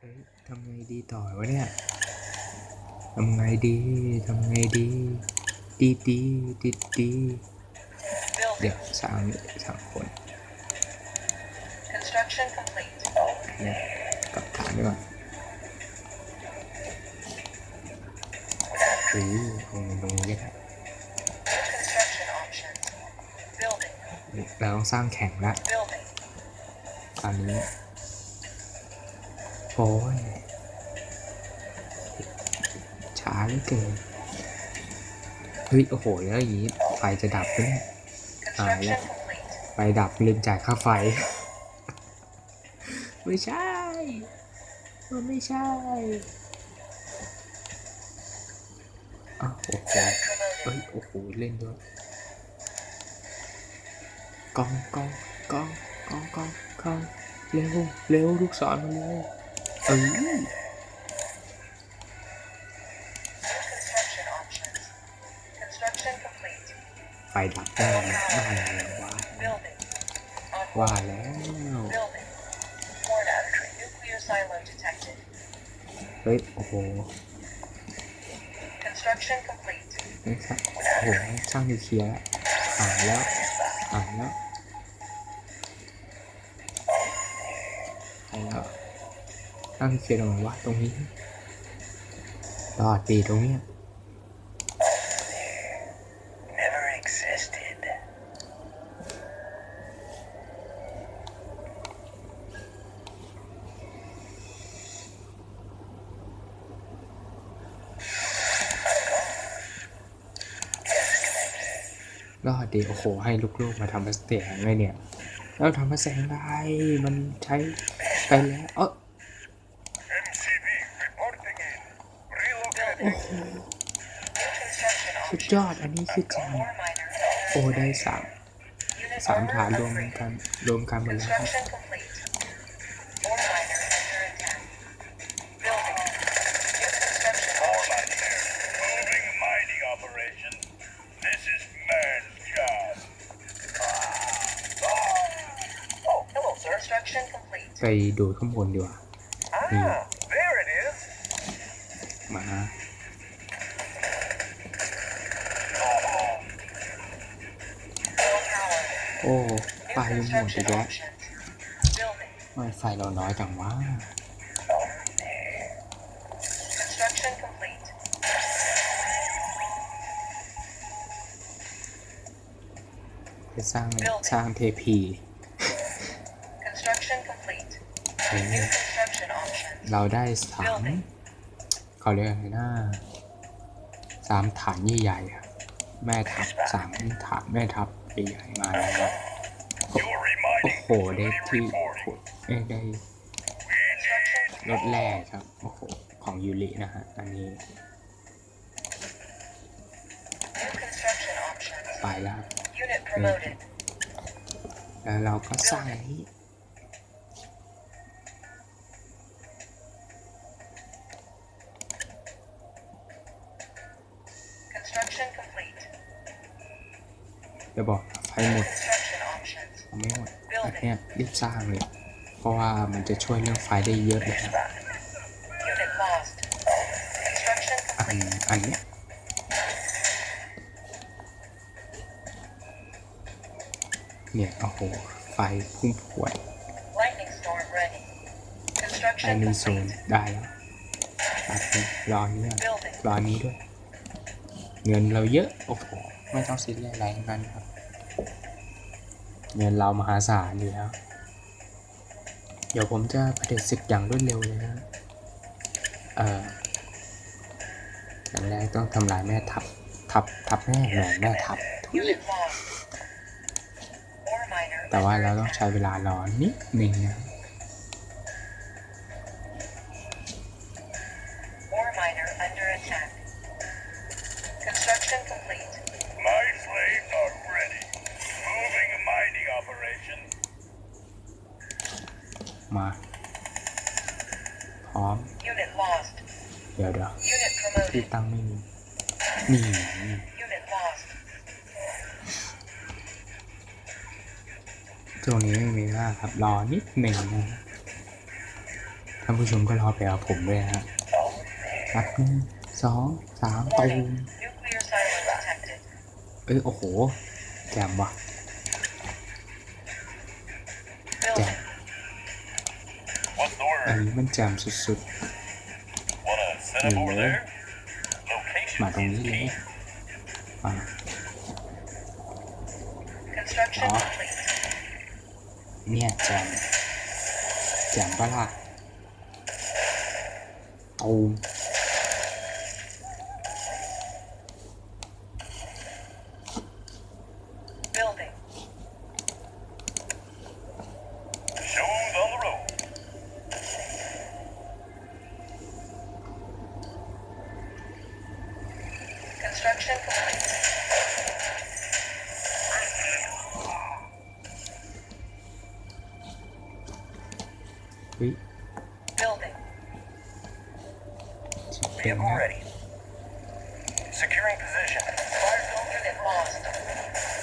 เอ้ยทำไงดีต่อวะเนี่ย ทำไงดี ทำไงดี ดีดีดีดีเดี๋ยวสามสามคน Construction complete. เนี่ยกลับฐานไปก่อนหรือลงตรงนี้ก็ได้ New construction options. Building. เราต้องสร้างแข่งละ Building. ตอนนี้ โอ้ยช้าเหลือเกินเฮ้ย โอ้โห แล้วอย่างนี้ ไฟจะดับไหมเนี่ย Construction yeah. complete. ไฟดับลืมจ่ายค่าไฟ ไม่ใช่ มันไม่ใช่อ้าวโอ้โหเฮ้ย โอ้โห เล่นด้วยกองกองกองกองกองกองเร็ว เร็ว ลูกศรมาเร็ว เออไฟดับได้ได้แล้วว่าแล้วเฮ้ย โอ้โหนะครับโอ้โหช่างนิเคลียร์อ่านแล้ว อ่านแล้วไปแล้ว ช่างนิวเคลียร์ตรงไหนวะตรงนี้รอดดีตรงเนี้ย Never existed. รอดดีโอ้โห ให้ลูกๆมาทำมาสเตียงเลยเนี่ยแล้วทำมาแสงได้มันใช้ไปแล้วเออ สุด options. ยอดอันนี้คือจริง Ore miner. โอ้ได้สาม Unit สาม armor ฐานรวม upgrade. กันรวมกันหมดแล้วครับ Construction complete. Ore miner under attack. Building. New construction All options. right there. Moving mining operation. This is man's job. Oh, hello, sir. Construction complete. ไปดูข้างบนดีกว่า Ah, there it is. มา อ้ New ไฟหมดอี construction กแล้ว options. Building. ทำไมไฟเราน้อยจังวะ Construction complete. ไปสร้างสร้างเทพี Construction complete. เฮ้ย New construction options. เราได้สามเขาเรียกอะไรนะสามฐานใหญ่ๆอะ แม่ทัพสามฐานแม่ทัพใหญ่ๆมาแล้ว Your โอ้ remining โหได้ที่ขุดเอ้ยได้ Construction รถแร่ครับโอ้โหของยูรินะฮะอันนี้ New construction options. ไปแล้วครับ Unit promoted. แล้วเราก็สร้างอัน จะบอกไฟหมดไม่หมดอันเนี้ยรีบสร้างเลย เพราะว่ามันจะช่วยเรื่องไฟได้เยอะเลยครับอันอันเนี้ยเนี่ยโอ้โห ไฟพุ่งพวดไอนีโซนได้แล้วรอนี้ก่อน Building. รอนี้ด้วย เงินเราเยอะ โอ้โห ไม่ต้องซีเรียสอะไรทั้งนั้นครับ เงินเรามหาศาลอยู่แล้ว เดี๋ยวผมจะเผด็จศึกอย่างรวดเร็วเลยนะเอ่ออย่างแรกต้องทำลายแม่ทัพทัพทัพแม่แหม่แม่ทัพ Unit lost. Ore miner แต่ว่า under เราต้อง attack. ใช้เวลารอนิดหนึ่งนะ มา พร้อม Unit lost. เดี๋ยวเดี๋ยว Unit ที่ promoted. ตั้งไม่มี นี่ Unit lost. ช่วงนี้ไม่มีมากครับ รอนิดหนึ่งนะท่านผู้ชมก็รอไปเอาผมด้วยนะฮะนับหนึ่งสองสามตูม Warning. Nuclear silo detected. เอ้ย โอ้โห แจ่มว่ะ อัน word? นี้มันแจ่มสุด Wanna set up over there? Location ๆมาตรงนี้ is เลย key. มา Construction Ah. complete. เนี่ยแจ่มแจ่มปะล่ะตูม Vehicle ready. Securing position. Fire zone unit lost.